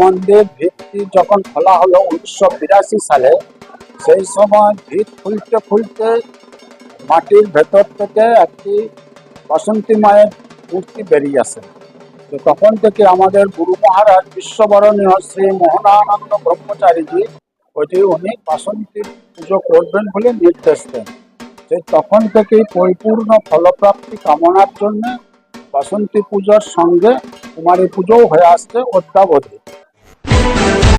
মন্দির ভিত্তি যখন খোলা হলো উনিশশো বিরাশি সালে, সেই সময় ভিত খুলতে খুলতে মাটির ভেতর থেকে একটি বাসন্তী মায়ের মূর্তি বেরিয়ে আসে। তো তখন থেকে আমাদের গুরু মহারাজ বিশ্ববরণীয় শ্রী মোহনানন্দ ব্রহ্মচারীজি ওইটি উনি বাসন্তী পুজো করবেন বলে নির্দেশ দেন। সেই তখন থেকেই পরিপূর্ণ ফলপ্রাপ্তি কামনার জন্য বাসন্তী পুজোর সঙ্গে तुम्हारी पूजो हयास्ते और तब होते।